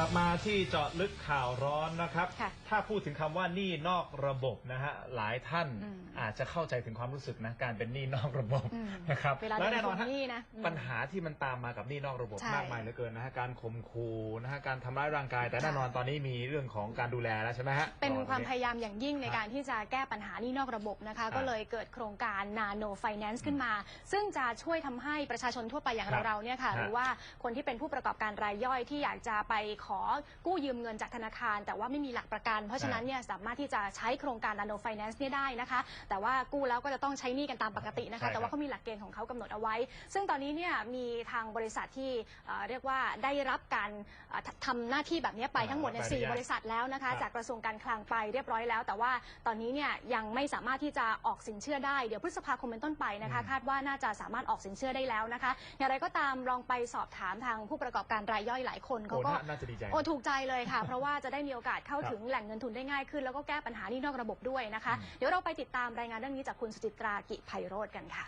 กลับมาที่เจาะลึกข่าวร้อนนะครับ ค่ะถ้าพูดถึงคำว่าหนี้นอกระบบนะฮะหลายท่านอืมอาจจะเข้าใจถึงความรู้สึกนะการเป็นหนี้นอกระบบอืมนะครับเวลาแล้วแน่นอนโดนทวงหนี้นะอืมปัญหาที่มันตามมากับหนี้นอกระบบใช่มากมายเหลือเกินนะฮะการข่มขู่นะฮะการทำร้ายร่างกาย แต่แน่นอนตอนนี้มีเรื่องของการดูแลแล้วใช่ไหมฮะเป็นความพตอนนี้ยายามอย่างยิ่งในครับการที่จะแก้ปัญหานี่นอกระบบนะคะอ่าก็เลยเกิดโครงการ Nano Finance ขึ้นมา ซึ่งจะช่วยทำให้ประชาชนทั่วไปอย่างครับเราๆเนี่ยค่ะฮะหรือว่าคนที่เป็นผู้ประกอบการรายย่อยที่อยากจะไปขอกู้ยืมเงินจากธนาคาร แต่ว่าไม่มีหลักประกัน เพราะฉะนั้นเนี่ยสามารถที่จะใช้โครงการ Nano Finance เนี่ยได้นะคะ แต่ว่ากู้แล้วก็จะต้องใช้หนี้กันตามปกตินะใช่ครัคะบแต่ว่าเขามีหลักเกณฑ์ของเขากำหนดเอาไว้ ซึ่งตอนนี้เนี่ยมีทางบริษัทที่เอ่อเรียกว่าได้รับการเอ่อททำหน้าที่แบบนี้ไปทั้งหมดเนี่ยสี่บริษัทแล้วนะคะครับจากกระทรวงการคลังไปเรียบร้อยแล้ว แต่ว่าตอนนี้เนี่ยยังไม่สามารถที่จะออกสินเชื่อได้เดี๋ยวพฤษภาคมเป็นต้นไปนะคะอืมคาดว่าน่าจะสามารถออกสินเชื่อได้แล้วนะคะ อย่างไรก็ตามลองไปสอบถามทางผู้ประกอบการรายย่อยหลายคนโอ้เขาก็น่าน่าจะดีใจโอ้ถูกใจเลยค่ะ เพราะว่าจะได้มีโอกาสเข้าถึงแหล่งเงินทุนได้ง่ายขึ้น แล้วก็แก้ปัญหานี่นอกระบบด้วยนะคะอืมเดี๋ยวเราไปติดตามรายงานเรื่องนี้จากคุณสุจิตรากิไพโรธกันค่ะ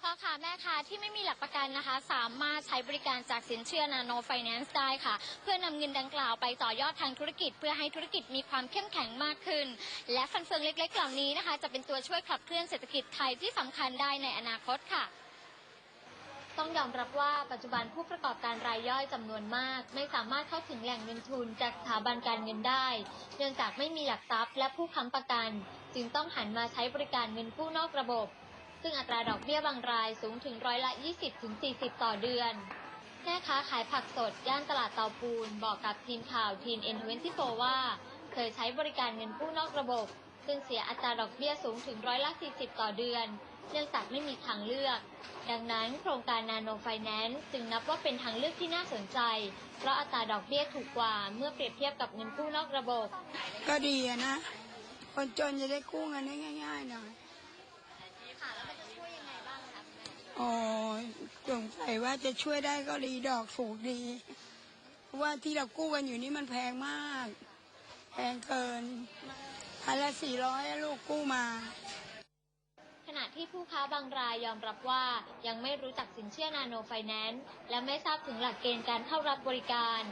พ่อค้าแม่ค้าที่ไม่มีหลักประกันนะคะ สามารถใช้บริการจากสินเชื่อนาโนไฟแนนซ์ได้ค่ะ เพื่อนำเงินดังกล่าวไปต่อยอดทางธุรกิจ เพื่อให้ธุรกิจมีความเข้มแข็งมากขึ้น และฟันเฟืองเล็กๆเหล่านี้นะคะ จะเป็นตัวช่วยขับเคลื่อนเศรษฐกิจไทยที่สำคัญได้ในอนาคตค่ะ ต้องยอมรับว่าปัจจุบันผู้ประกอบการรายย่อยจำนวนมาก ไม่สามารถเข้าถึงแหล่งเงินทุนจากสถาบันการเงินได้ เนื่องจากไม่มีหลักทรัพย์และผู้ค้ำประกัน จึงต้องหันมาใช้บริการเงินกู้นอกระบบ ซึ่งอัตราดอกเบี้ยบางรายสูงถึงร้อยละ 20-40 ต่อเดือนแม่ค้าขายผักสด ย่านตลาดเตาปูน บอกกับทีมข่าวทีนเอ็นทเวนตี้โว่า เคยใช้บริการเงินกู้นอกระบบ ซึ่งเสียอัตราดอกเบี้ยสูงถึงร้อยละ 40 ต่อเดือน เนื่องจากไม่มีทางเลือก ดังนั้นโครงการนาโนไฟแนนซ์จึงนับว่าเป็นทางเลือกที่น่าสนใจ เพราะอัตราดอกเบี้ยถูกกว่าเมื่อเปรียบเทียบกับเงินกู้นอกระบบ ก็ดีอะนะ คนจนจะได้กู้เงินได้ง่ายๆหน่อยค่ะแล้วมันจะช่วยยังไงบ้างคะอ๋อสงสัยว่าจะช่วยได้ก็ดีดอกถูกดีเพราะว่าที่เรากู้กันอยู่นี่มันแพงมาก แพงเกิน พันละสี่ร้อยลูกกู้มา ขณะที่ผู้ค้าบางรายยอมรับว่ายังไม่รู้จักสินเชื่อนาโนไฟแนนซ์และไม่ทราบถึงหลักเกณฑ์การเข้ารับบริการ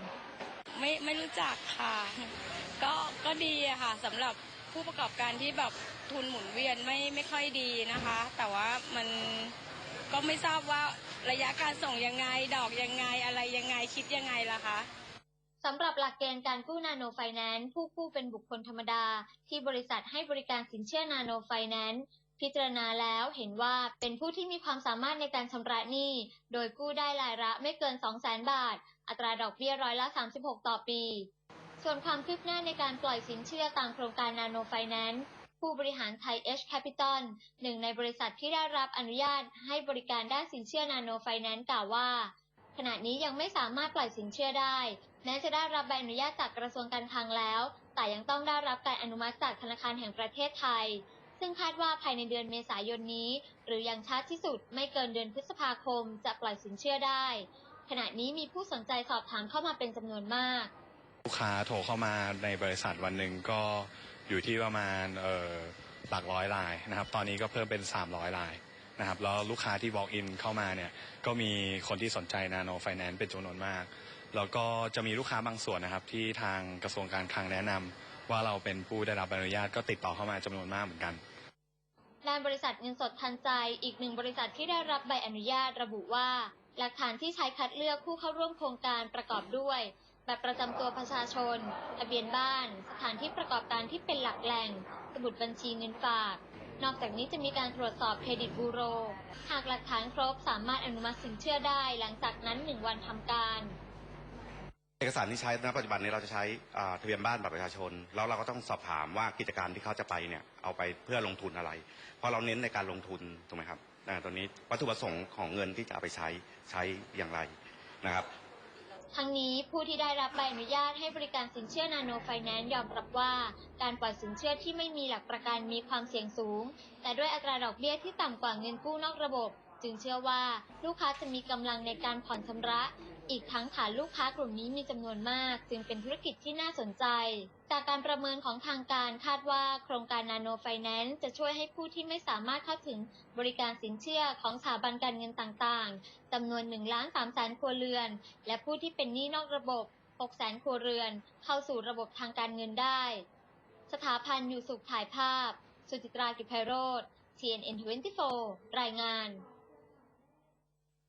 ไม่ไม่รู้จักค่ะ ก็ก็ดีอะค่ะสำหรับผู้ประกอบการที่แบบทุนหมุนเวียนไม่ไม่ค่อยดีนะคะ แต่ว่ามันก็ไม่ทราบว่าระยะการส่งยังไงดอกยังไงอะไรยังไงคิดยังไงล่ะคะ สำหรับหลักเกณฑ์การกู้นาโนไฟแนนซ์ผู้กู้เป็นบุคคลธรรมดา ที่บริษัทให้บริการสินเชื่อนาโนไฟแนนซ์พิจารณาแล้วเห็นว่าเป็นผู้ที่มีความสามารถในการชำระหนี้ โดยกู้ได้รายละไม่เกิน 2 0 0 0 0 0 บาท อัตราดอกเบี้ยร้อยละ 36 ต่อปี ส่วนความคืบหน้าในการปล่อยสินเชื่อตามโครงการนาโนไฟแนนซ์ผู้บริหารไทย H Capital หนึ่งในบริษัทที่ได้รับอนุญาตให้บริการด้านสินเชื่อนาโนไฟแนนซ์กล่าวว่า ขณะนี้ยังไม่สามารถปล่อยสินเชื่อได้ แม้จะได้รับใบอนุญาตจากกระทรวงการคลังแล้ว แต่ยังต้องได้รับการอนุมัติจากธนาคารแห่งประเทศไทย ซึ่งคาดว่าภายในเดือนเมษายนนี้ หรืออย่างช้าที่สุดไม่เกินเดือนพฤษภาคมจะปล่อยสินเชื่อได้ ขณะนี้มีผู้สนใจสอบถามเข้ามาเป็นจำนวนมาก ลูกค้าโทรเข้ามาในบริษัทวันหนึ่งก็อยู่ที่ประมาณหลักร้อยรายนะครับ ตอนนี้ก็เพิ่มเป็น 300ราย นะครับแล้วลูกค้าที่ walk in เข้ามาเนี่ยก็มีคนที่สนใจ Nano Finance เป็นจำนวนมาก แล้วก็จะมีลูกค้าบางส่วนนะครับที่ทางกระทรวงการคลังแนะนำว่าเราเป็นผู้ได้รับใบอนุญาตก็ติดต่อเข้ามาจำนวนมากเหมือนกัน ด้านบริษัทเงินสดทันใจอีกหนึ่งบริษัทที่ได้รับใบอนุญาตระบุว่า หลักฐานที่ใช้คัดเลือกผู้เข้าร่วมโครงการประกอบด้วยแบบประจำตัวประชาชน ทะเบียนบ้าน สถานที่ประกอบการที่เป็นหลักแหล่ง สมุดบัญชีเงินฝาก นอกจากนี้จะมีการตรวจสอบเครดิตบูโร หากหลักฐานครบสามารถอนุมัติสินเชื่อได้หลังจากนั้นหนึ่งวันทำการ เอกสารที่ใช้ณปัจจุบันนี้เราจะใช้ทะเบียนบ้านบัตรประชาชน แล้วเราก็ต้องสอบถามว่ากิจการที่เขาจะไปเนี่ยเอาไปเพื่อลงทุนอะไร เพราะเราเน้นในการลงทุนถูกไหมครับตัวนี้วัตถุประสงค์ของเงินที่จะเอาไปใช้ใช้อย่างไรนะครับ ทั้งนี้ผู้ที่ได้รับใบอนุญาตให้บริการสินเชื่อนาโนไฟแนนซ์ยอมรับว่า การปล่อยสินเชื่อที่ไม่มีหลักประกันมีความเสี่ยงสูง แต่ด้วยอัตราดอกเบี้ยที่ต่ำกว่าเงินกู้นอกระบบ จึงเชื่อว่าลูกค้าจะมีกำลังในการผ่อนชำระ อีกทั้งฐานลูกค้ากลุ่มนี้มีจำนวนมาก จึงเป็นธุรกิจที่น่าสนใจ จากการประเมินของทางการคาดว่าโครงการนาโนไฟแนนซ์จะช่วยให้ผู้ที่ไม่สามารถเข้าถึงบริการสินเชื่อของสถาบันการเงินต่างๆจำนวน1ล้าน3แสนครัวเรือน และผู้ที่เป็นหนี้นอกระบบ 6 แสนครัวเรือน เข้าสู่ระบบทางการเงินได้ สถาพันธ์อยู่สุขถ่ายภาพ สุจิตรากิจไพโรธ TNN 24 รายงาน